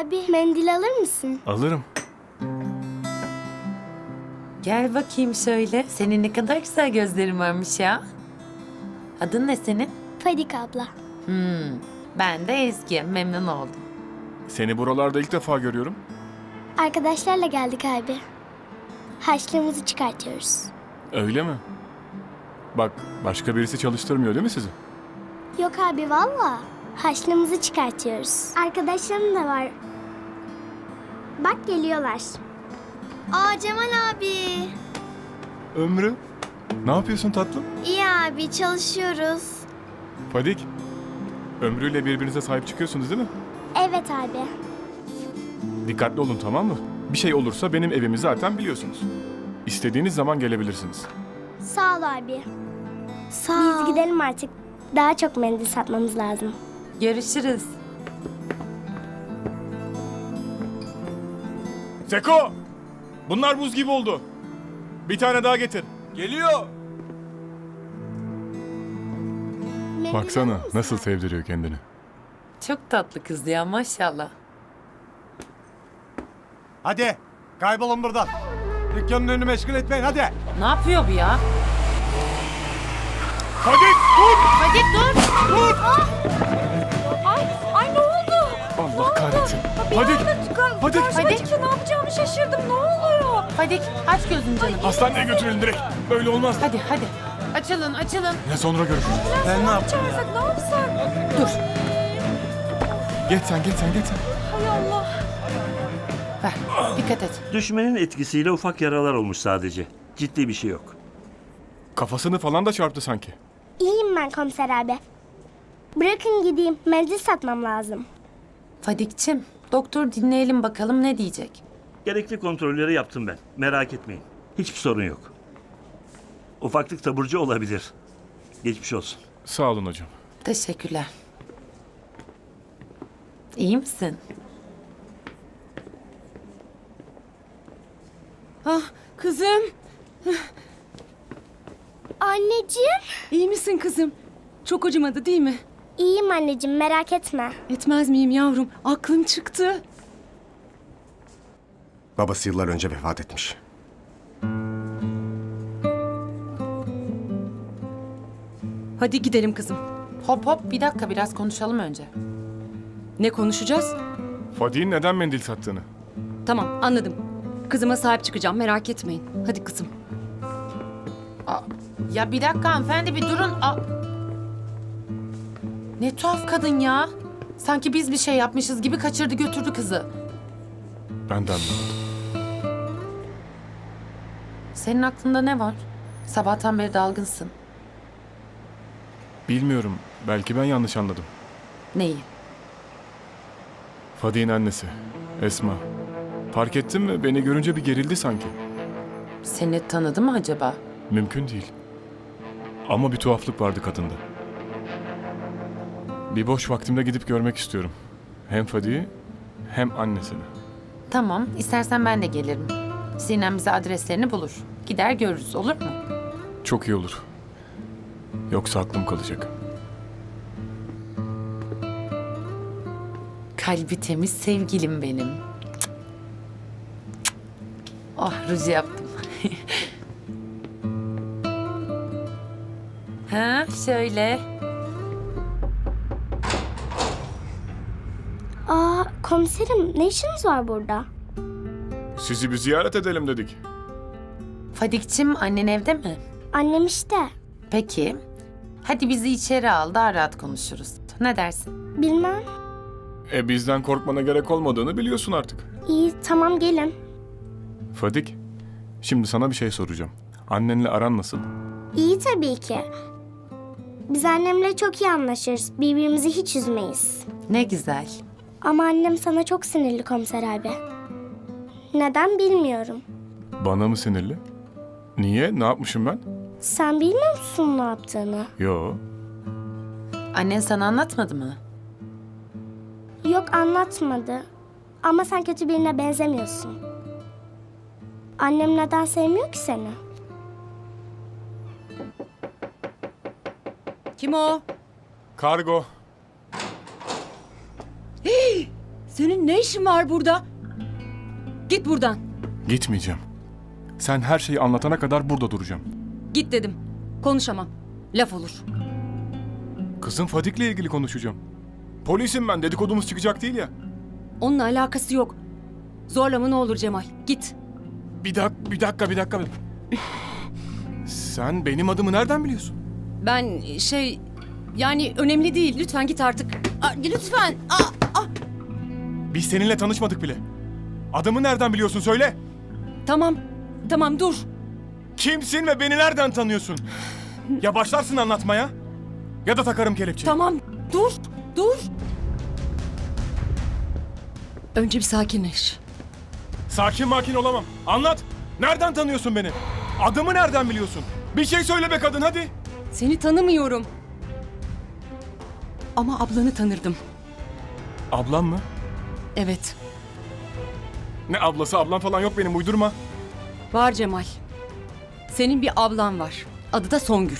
Abi mendil alır mısın? Alırım. Gel bakayım şöyle. Senin ne kadar güzel gözlerin varmış ya. Adın ne senin? Fadik abla. Hmm, ben de Ezgi. Memnun oldum. Seni buralarda ilk defa görüyorum. Arkadaşlarla geldik abi. Harçlığımızı çıkartıyoruz. Öyle mi? Bak başka birisi çalıştırmıyor değil mi sizi? Yok abi valla. Harçlığımızı çıkartıyoruz. Arkadaşlarım da var. Bak geliyorlar. Aa Cemal abi. Ömrü. Ne yapıyorsun tatlım? İyi abi çalışıyoruz. Fadik. Ömrüyle birbirinize sahip çıkıyorsunuz değil mi? Evet abi. Dikkatli olun tamam mı? Bir şey olursa benim evimi zaten biliyorsunuz. İstediğiniz zaman gelebilirsiniz. Sağ ol abi. Sağ Biz gidelim artık. Daha çok mendil satmamız lazım. Görüşürüz. Seko! Bunlar buz gibi oldu. Bir tane daha getir. Geliyor. Baksana nasıl sevdiriyor kendini. Çok tatlı kız ya maşallah. Hadi kaybolun buradan. Dükkanın önünü meşgul etmeyin hadi. Ne yapıyor bu ya? Fadik dur! Hadi dur. Allah kahretsin. Fadik! Fadik! Fadik. Ne yapacağımı şaşırdım. Ne oluyor? Fadik aç gözünü canım. Hastaneye götürelim direkt. Böyle olmaz. Hadi hadi. Açılın açılın. Ne sonra görüşürüz. Ben ne yaptım? Dur. Geç sen geç sen geç sen. Ver. Dikkat et. Düşmenin etkisiyle ufak yaralar olmuş sadece. Ciddi bir şey yok. Kafasını falan da çarptı sanki. İyiyim ben komiser abi. Bırakın gideyim. Mendil satmam lazım. Fadikçim doktor dinleyelim bakalım ne diyecek. Gerekli kontrolleri yaptım ben. Merak etmeyin. Hiçbir sorun yok. Ufaklık taburcu olabilir. Geçmiş olsun. Sağ olun hocam. Teşekkürler. İyi misin? Ah kızım, Anneciğim. iyi misin kızım? Çok acımadı değil mi? İyiyim anneciğim merak etme. Etmez miyim yavrum? Aklım çıktı. Babası yıllar önce vefat etmiş. Hadi gidelim kızım. Hop hop bir dakika biraz konuşalım önce. Ne konuşacağız? Fadik'in neden mendil sattığını. Tamam anladım. Kızıma sahip çıkacağım merak etmeyin. Hadi kızım. Aa, ya bir dakika hanımefendi bir durun. Aa. Ne tuhaf kadın ya. Sanki biz bir şey yapmışız gibi kaçırdı götürdü kızı. Ben de anlamadım. Senin aklında ne var? Sabahtan beri dalgınsın. Bilmiyorum. Belki ben yanlış anladım. Neyi? Fadik'in annesi. Esma. Fark ettin mi? Beni görünce bir gerildi sanki. Seni tanıdı mı acaba? Mümkün değil. Ama bir tuhaflık vardı kadında. Bir boş vaktimde gidip görmek istiyorum. Hem Fadik'i hem annesini. Tamam, istersen ben de gelirim. Sinem bize adreslerini bulur. Gider görürüz, olur mu? Çok iyi olur. Yoksa aklım kalacak. Kalbi temiz sevgilim benim. Cık. Cık. Oh, ruj yaptım. ha, şöyle. Aa komiserim ne işiniz var burada? Sizi bir ziyaret edelim dedik. Fadikçim, annen evde mi? Annem işte. Peki. Hadi bizi içeri al, daha rahat konuşuruz. Ne dersin? Bilmem. E bizden korkmana gerek olmadığını biliyorsun artık. İyi tamam gelin. Fadik, şimdi sana bir şey soracağım. Annenle aran nasıl? İyi tabii ki. Biz annemle çok iyi anlaşırız. Birbirimizi hiç üzmeyiz. Ne güzel. Ama annem sana çok sinirli komiser abi. Neden bilmiyorum. Bana mı sinirli? Niye? Ne yapmışım ben? Sen bilmiyor musun ne yaptığını? Yo. Annen sana anlatmadı mı? Yok anlatmadı. Ama sen kötü birine benzemiyorsun. Annem neden sevmiyor ki seni? Kim o? Kargo. Senin ne işin var burada? Git buradan. Gitmeyeceğim. Sen her şeyi anlatana kadar burada duracağım. Git dedim. Konuşamam. Laf olur. Kızım Fadik'le ilgili konuşacağım. Polisim ben dedikodumuz çıkacak değil ya. Onunla alakası yok. Zorlama ne olur Cemal. Git. Bir dakika, bir dakika, bir dakika. Sen benim adımı nereden biliyorsun? Ben şey yani önemli değil. Lütfen git artık. Aa, lütfen. Aa. Biz seninle tanışmadık bile. Adımı nereden biliyorsun söyle. Tamam. Tamam dur. Kimsin ve beni nereden tanıyorsun? Ya başlarsın anlatmaya ya da takarım kelepçeyi. Tamam. Dur. Dur. Önce bir sakinleş. Sakin makin olamam. Anlat. Nereden tanıyorsun beni? Adımı nereden biliyorsun? Bir şey söyle be kadın hadi. Seni tanımıyorum. Ama ablanı tanırdım. Ablam mı? Evet. Ne ablası ablam falan yok benim uydurma. Var Cemal. Senin bir ablan var. Adı da Songül.